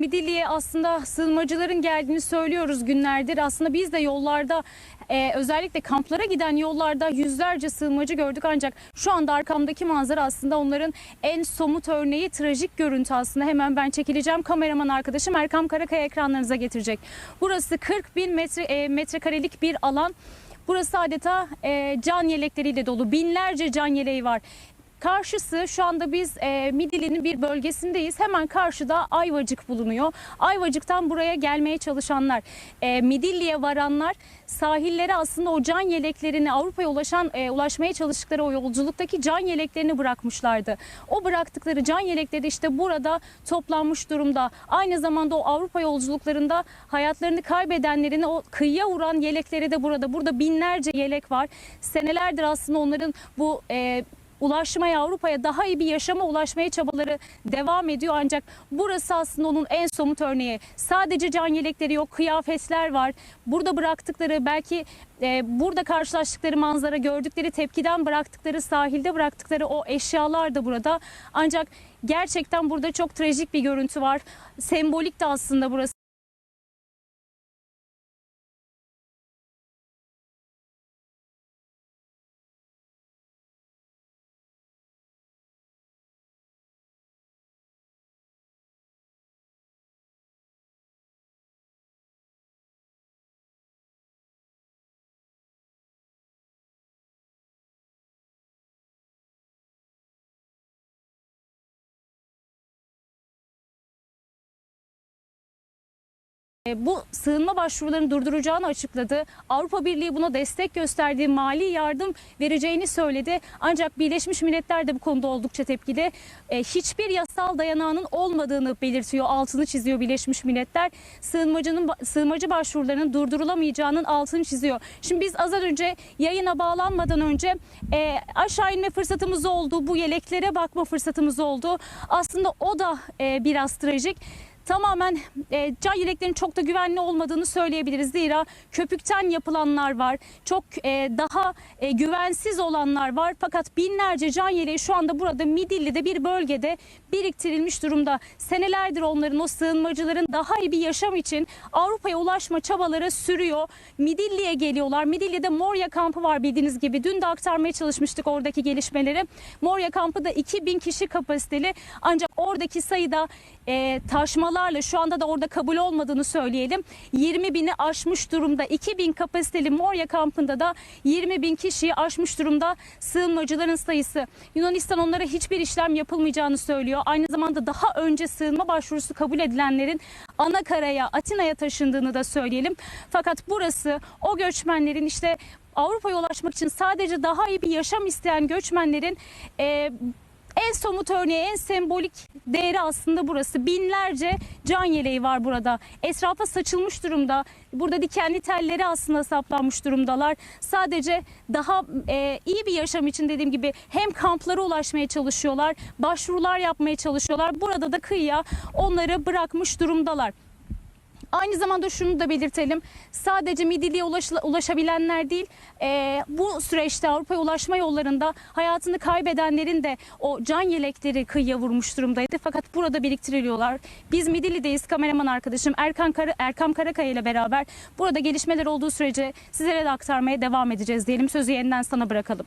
Midilli'ye aslında sığınmacıların geldiğini söylüyoruz günlerdir. Aslında biz de yollarda e, özellikle kamplara giden yollarda yüzlerce sığınmacı gördük. Ancak şu anda arkamdaki manzara aslında onların en somut örneği trajik görüntü aslında. Hemen ben çekileceğim. Kameraman arkadaşım Erkam Karakaya ekranlarınıza getirecek. Burası 40 bin metre, e, metrekarelik bir alan. Burası adeta e, can yelekleriyle dolu. Binlerce can yeleği var. Karşısı şu anda biz e, Midilli'nin bir bölgesindeyiz. Hemen karşıda Ayvacık bulunuyor. Ayvacık'tan buraya gelmeye çalışanlar, e, Midilli'ye varanlar sahillere aslında o can yeleklerini Avrupa'ya ulaşan e, ulaşmaya çalıştıkları o yolculuktaki can yeleklerini bırakmışlardı. O bıraktıkları can yelekleri işte burada toplanmış durumda. Aynı zamanda o Avrupa yolculuklarında hayatlarını kaybedenlerin o kıyıya vuran yelekleri de burada. Burada binlerce yelek var. Senelerdir aslında onların bu e, ulaşmaya Avrupa'ya daha iyi bir yaşama ulaşmaya çabaları devam ediyor ancak burası aslında onun en somut örneği. Sadece can yelekleri yok, kıyafetler var. Burada bıraktıkları belki e, burada karşılaştıkları manzara, gördükleri tepkiden bıraktıkları, sahilde bıraktıkları o eşyalar da burada. Ancak gerçekten burada çok trajik bir görüntü var. Sembolik de aslında burası. Bu sığınma başvurularını durduracağını açıkladı. Avrupa Birliği buna destek gösterdiği mali yardım vereceğini söyledi. Ancak Birleşmiş Milletler de bu konuda oldukça tepkili. E, Hiçbir yasal dayanağının olmadığını belirtiyor, altını çiziyor Birleşmiş Milletler. Sığınmacının sığınmacı başvurularının durdurulamayacağının altını çiziyor. Şimdi biz az önce yayına bağlanmadan önce e, aşağı inme fırsatımız oldu. Bu yeleklere bakma fırsatımız oldu. Aslında o da e, biraz trajik tamamen e, can yeleklerinin çok da güvenli olmadığını söyleyebiliriz. Zira köpükten yapılanlar var. Çok e, daha e, güvensiz olanlar var. Fakat binlerce can yeleği şu anda burada Midilli'de bir bölgede biriktirilmiş durumda. Senelerdir onların o sığınmacıların daha iyi bir yaşam için Avrupa'ya ulaşma çabaları sürüyor. Midilli'ye geliyorlar. Midilli'de Moria kampı var bildiğiniz gibi. Dün de aktarmaya çalışmıştık oradaki gelişmeleri. Moria kampı da 2000 kişi kapasiteli. Ancak oradaki sayıda e, taşmalarla şu anda da orada kabul olmadığını söyleyelim. 20 bini aşmış durumda. 2000 kapasiteli Moria kampında da 20 bin kişiyi aşmış durumda sığınmacıların sayısı. Yunanistan onlara hiçbir işlem yapılmayacağını söylüyor. Aynı zamanda daha önce sığınma başvurusu kabul edilenlerin Anakara'ya, Atina'ya taşındığını da söyleyelim. Fakat burası o göçmenlerin işte Avrupa'ya ulaşmak için sadece daha iyi bir yaşam isteyen göçmenlerin e, en somut örneği, en sembolik değeri aslında burası. Binlerce can yeleği var burada. Etrafa saçılmış durumda. Burada dikenli telleri aslında saplanmış durumdalar. Sadece daha e, iyi bir yaşam için dediğim gibi hem kamplara ulaşmaya çalışıyorlar, başvurular yapmaya çalışıyorlar. Burada da kıyıya onları bırakmış durumdalar. Aynı zamanda şunu da belirtelim. Sadece Midilli'ye ulaş- ulaşabilenler değil, e, bu süreçte Avrupa'ya ulaşma yollarında hayatını kaybedenlerin de o can yelekleri kıyıya vurmuş durumdaydı. Fakat burada biriktiriliyorlar. Biz Midilli'deyiz. Kameraman arkadaşım Erkan Kara, Erkam Karakaya ile beraber burada gelişmeler olduğu sürece sizlere de aktarmaya devam edeceğiz diyelim. Sözü yeniden sana bırakalım.